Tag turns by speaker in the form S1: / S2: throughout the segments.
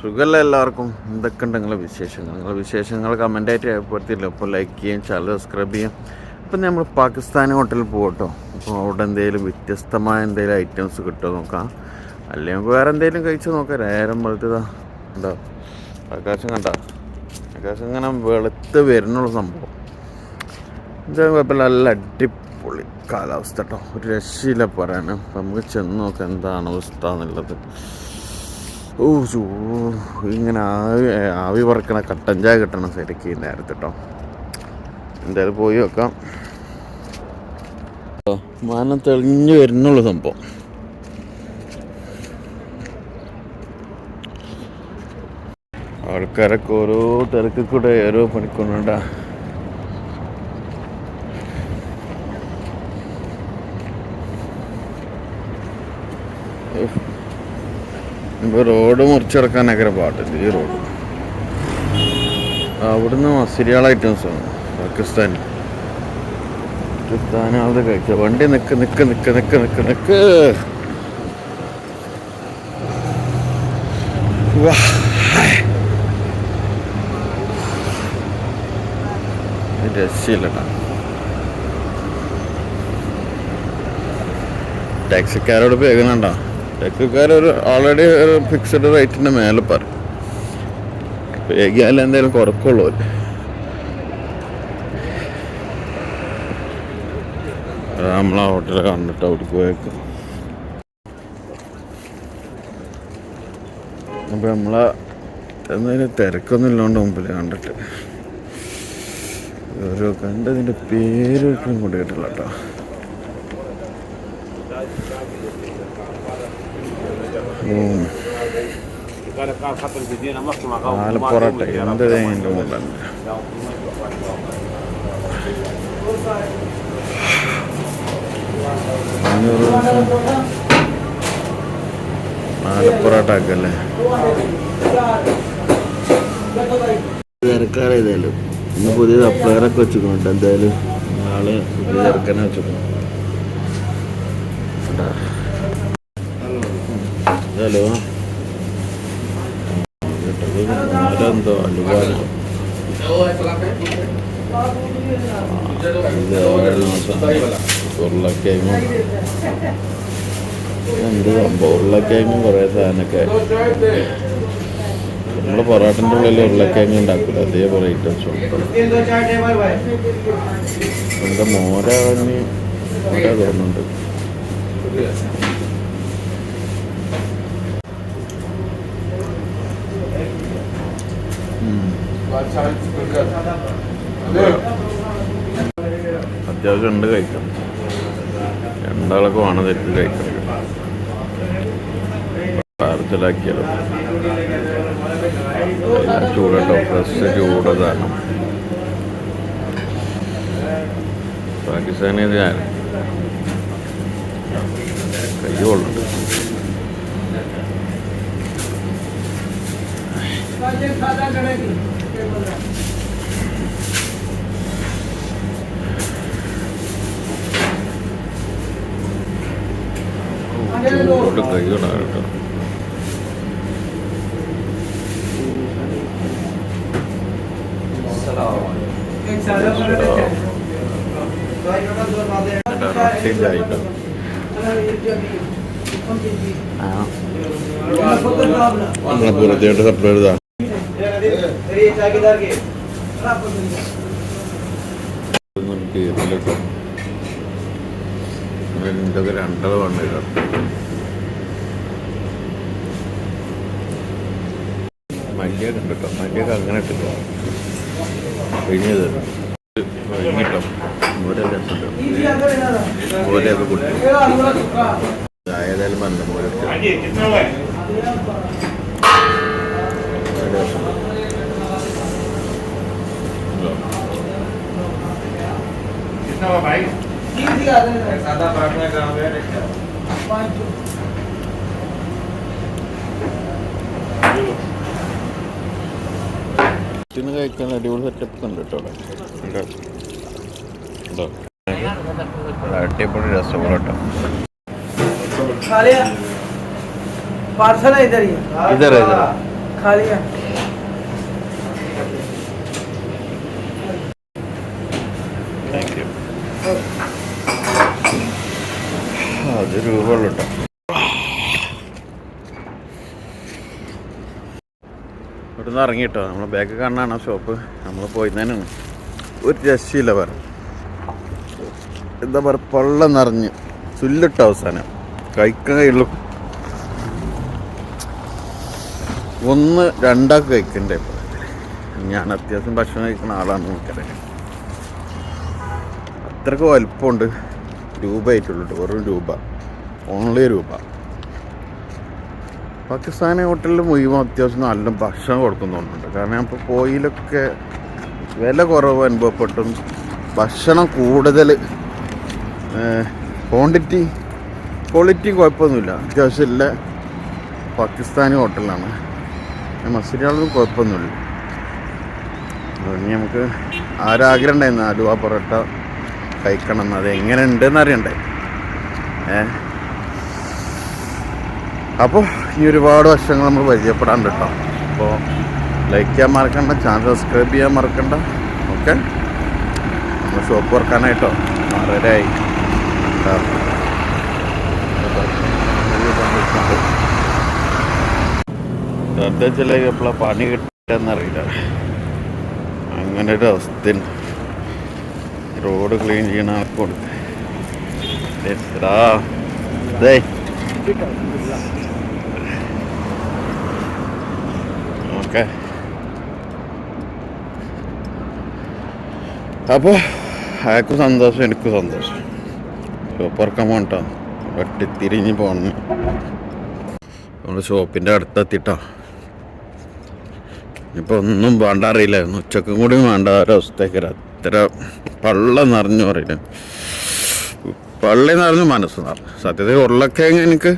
S1: സുഖമല്ല എല്ലാവർക്കും? എന്തൊക്കെ ഉണ്ട് നിങ്ങളെ വിശേഷങ്ങൾ? നിങ്ങളെ വിശേഷങ്ങൾ കമന്റായിട്ട് രേഖപ്പെടുത്തിയില്ല അപ്പോൾ ലൈക്ക് ചെയ്യാം ചാനൽ സബ്സ്ക്രൈബ് ചെയ്യാം. അപ്പം നമ്മൾ പാകിസ്ഥാൻ ഹോട്ടലിൽ പോകട്ടോ അപ്പോൾ അവിടെ എന്തെങ്കിലും വ്യത്യസ്തമായ എന്തെങ്കിലും ഐറ്റംസ് കിട്ടുമോ നോക്കാം. അല്ലെങ്കിൽ നമുക്ക് വേറെ എന്തെങ്കിലും കഴിച്ച് നോക്കാം. നേരം വെളുത്തതാ. ഉണ്ടോ ആകാശം കണ്ട? ആകാശം ഇങ്ങനെ വെളുത്ത് വരുന്നുള്ള സംഭവം. എന്താ കുഴപ്പമില്ല. നല്ല അടിപൊളി കാലാവസ്ഥ കേട്ടോ ഒരു രക്ഷയില്ല പറയാൻ നമുക്ക് ചെന്ന് നോക്കാം എന്താണ് അവസ്ഥ എന്നുള്ളത്. ഓ ചൂ ഇങ്ങനെ ആവി ആവി പറക്കണ കട്ടൻ ചായ കിട്ടണം ശരിക്ക് നേരത്തെ കേട്ടോ എന്തായാലും പോയി വെക്കാം. മാനം തെളിഞ്ഞു വരുന്നുള്ള സംഭവം. ആൾക്കാരൊക്കെ ഓരോ തിരക്കിൽ കൂടെ ഓരോ പണിക്കൊണ്ടാ ഇപ്പോൾ റോഡ് മുറിച്ചെടുക്കാനൊക്കെ പാട്ടില്ല ഈ റോഡ്. അവിടുന്ന് മസിരിയാൾ ഐറ്റംസ് ആണ് പാകിസ്ഥാൻ. അവിടെ കഴിച്ച വണ്ടി നിൽക്ക് നിൽക്ക് നിൽക്ക് നിൽക്ക് നിൽക്ക് നിൽക്ക് രക്ഷയില്ലട്ടാ ടാക്സിക്കാരോട് പേകണുണ്ടോ ടാക്സിക്കാർ ഒരു ഓൾറെഡി ഒരു ഫിക്സഡ് റേറ്റിന്റെ മേലെ പറയും പേകിയാലും എന്തെങ്കിലും കുറക്കുള്ളൂ. നമ്മളെ ഹോട്ടൽ കണ്ടിട്ട് അവിടേക്ക് പോയേക്കും. അപ്പം നമ്മളെ എന്തെങ്കിലും തിരക്കൊന്നും ഇല്ലാണ്ട് മുമ്പിൽ കണ്ടിട്ട്. ഓരോ കണ്ടതിന്റെ പേര് കൂടി കേട്ടില്ല കേട്ടോ. ആലപ്പൊറോട്ട എന്ത് തേങ്ങന്റെ മുകളിലുണ്ട് അഞ്ഞൂറ് ആലപ്പൊറോട്ട ആക്കല്ലേ? തിരക്കാറ് ഏതായാലും ഇന്ന് പുതിയ സപ്ലയറൊക്കെ വെച്ചിട്ടുണ്ട്. എന്തായാലും നാളെ പുതിയ തിരക്കനെ വെച്ചിട്ടുണ്ട്. ഹലോ എന്തോ അലുവാന എന്ത് സംഭവം? ഉരുളക്കിഴങ്ങും കുറേ സാധനമൊക്കെ നമ്മൾ പൊറോട്ടന്റെ ഉള്ളിൽ ഉരുളക്കിഴങ്ങ് ഉണ്ടാക്കില്ല അതേപോലെ ഐറ്റംസ് ഉണ്ട് മോരാണി മോര തോന്നുന്നുണ്ട്. അത്യാവശ്യം ഉണ്ട് കഴിക്കാം രണ്ടാളൊക്കെ വേണം തെറ്റ് കഴിക്കാം ചൂടോ ഫ്രഷ് ഫ്രഷ് ചൂടതാണ് പാകിസ്ഥാനി ഞാൻ. കൈ കൊള്ളുന്നുണ്ട്. ചൂട് കേട്ടോ. നമ്മളെ പുറത്തേട്ട് സപ്ലൈ ചെയ്താ കേട്ടോ ഇതൊക്കെ രണ്ടര വണ്ണം ഇടാം മല്ലിയൊക്കെ ഉണ്ട് കേട്ടോ മല്ലിയൊക്കെ അങ്ങനെ ഇട്ടിട്ടോ കഴിഞ്ഞത് കഴിഞ്ഞിട്ടോ രസമുണ്ട് ഓരോക്കെ കുട്ടി ഏതായാലും വന്നു ഓരോ
S2: सादा पराठा का हो गया
S1: ഇന്ന് കഴിക്കാൻ അടിപൊളി സെറ്റപ്പ് ഉണ്ട് കേട്ടോ അവിടെ ഉണ്ട്. ഉണ്ടോ? അടിപൊളി രസം കേട്ടോ
S3: खा
S1: അത് രൂപമുള്ളൂ ഇവിടുന്ന് ഇറങ്ങി കേട്ടോ. നമ്മളെ ബാക്ക് കാണാണ് ഷോപ്പ് നമ്മൾ പോയിരുന്നതിന് ഒരു രക്ഷയില്ല പറ എന്താ പറയുക പള്ള നിറഞ്ഞ്. ചുല്ലിട്ട അവസാനം. കഴിക്കാൻ കഴിയുള്ളൂ. ഒന്ന് രണ്ടാൾക്ക് കഴിക്കണ്ടേ ഇപ്പോൾ ഞാൻ അത്യാവശ്യം ഭക്ഷണം കഴിക്കുന്ന ആളാണ് നമുക്കറിയാം അത്രയ്ക്ക് വലിപ്പമുണ്ട്. രൂപ ആയിട്ടുള്ളൂ വെറും രൂപ. ഓൺലി രൂപ. പാകിസ്ഥാനി ഹോട്ടലിൽ മുഴുവൻ അത്യാവശ്യം നല്ല ഭക്ഷണം കൊടുക്കുന്നുണ്ട് കാരണം ഇപ്പോൾ പോയിലൊക്കെ വില കുറവ് അനുഭവപ്പെട്ടും ഭക്ഷണം കൂടുതൽ ക്വാണ്ടിറ്റി ക്വാളിറ്റി കുഴപ്പമൊന്നുമില്ല. അത്യാവശ്യം ഇല്ല പാകിസ്ഥാനി ഹോട്ടലാണ്. മസിരിയാളൊന്നും കുഴപ്പമൊന്നുമില്ല. അതുകൊണ്ട് നമുക്ക് ആരാഗ്രഹം ഉണ്ടായിരുന്നു ആലുവ പൊറോട്ട കഴിക്കണം അത് എങ്ങനെ ഉണ്ടെന്ന് അറിയണ്ടേ? ഏ? അപ്പോൾ ഈ ഒരുപാട് വർഷങ്ങൾ നമ്മൾ പരിചയപ്പെടാണ്ട് കേട്ടോ. അപ്പോൾ ലൈക്ക് ചെയ്യാൻ മറക്കണ്ട ചാനൽ സബ്സ്ക്രൈബ് ചെയ്യാൻ മറക്കണ്ട. ഓക്കെ നമ്മൾ ഷോപ്പ് വർക്കാനായിട്ടോ? ആറരയായി. ശ്രദ്ധ ചില എപ്പോഴാണ് പണി കിട്ടുകയെന്നറിയില്ല അങ്ങനെ ഒരു അവസ്ഥ റോഡ് ക്ലീൻ ചെയ്യണ ആൾക്ക് കൊടുത്ത്. ഓക്കെ അപ്പോൾ അയാൾക്ക് സന്തോഷം എനിക്ക് സന്തോഷം. ഷോപ്പറക്കാൻ പോകട്ടോ വെട്ടി തിരിഞ്ഞ് പോകണം. നമ്മൾ ഷോപ്പിന്റെ അടുത്തെത്തിട്ടോ. ഇപ്പോൾ ഒന്നും വേണ്ട അറിയില്ലായിരുന്നു. ഉച്ചക്കും കൂടി വേണ്ട ഒരവസ്ഥയ്ക്ക് അത്ര പള്ളം നിറഞ്ഞു പറയില്ല പള്ളി നിറഞ്ഞു മനസ്സ് നിറഞ്ഞു. സത്യത്തിൽ ഉരുളക്കിഴങ്ങ് എനിക്ക്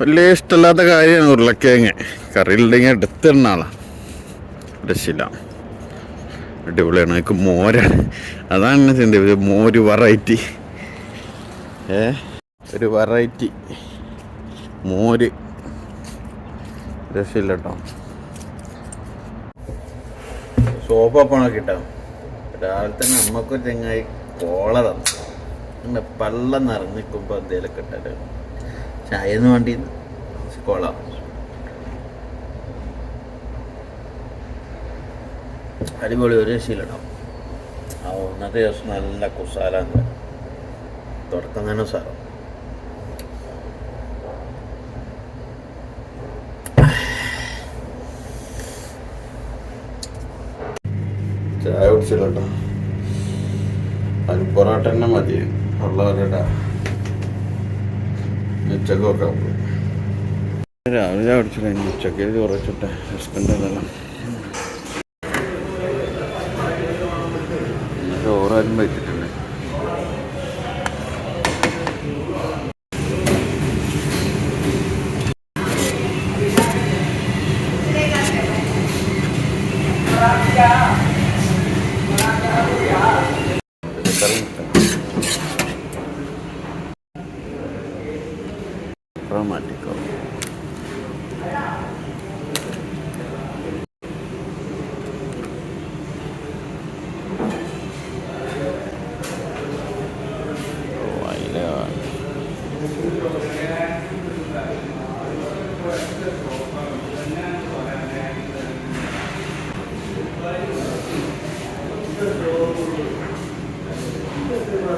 S1: വലിയ ഇഷ്ടമില്ലാത്ത കാര്യമാണ് ഉരുളക്കിഴങ്ങ്. കറിയിലുണ്ടെങ്കിൽ എടുത്തിടുന്ന ആളാണ് രക്ഷയില്ല അടിപൊളിയാണ്. എനിക്ക് മോരാണ്. അതാണ് എന്നെ ചിന്തിച്ചത്. മോര് വെറൈറ്റി ഏ? ഒരു വെറൈറ്റി മോര്. രക്ഷയില്ല കേട്ടോ സോപ്പ് അപ്പണൊക്കെ കിട്ടാം രാവിലെ തന്നെ നമ്മക്കൊരു ചെങ്ങായി കോള തന്നു. അങ്ങനെ നിൽക്കുമ്പോൾ എന്തെങ്കിലും കിട്ടാൻ ചായ ചായന്ന് വേണ്ടി കോള. അടിപൊളി ഒരു രക്ഷയിലിടാം ആ ഒന്നത്തെ ദിവസം നല്ല കുസാല തുടക്കം തന്നെ സാറോ ചായ കുടിച്ചില്ല കേട്ടോ പൊറോട്ട തന്നെ മതി. ഉള്ളവരുടെ ഉച്ചക്കൊക്കെ രാവിലെ അടിച്ചിട്ട് ഉച്ചയ്ക്ക് കുറച്ചിട്ട് ചോറാരും വെച്ചിട്ടുണ്ട് Romántico.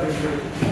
S1: Thank you.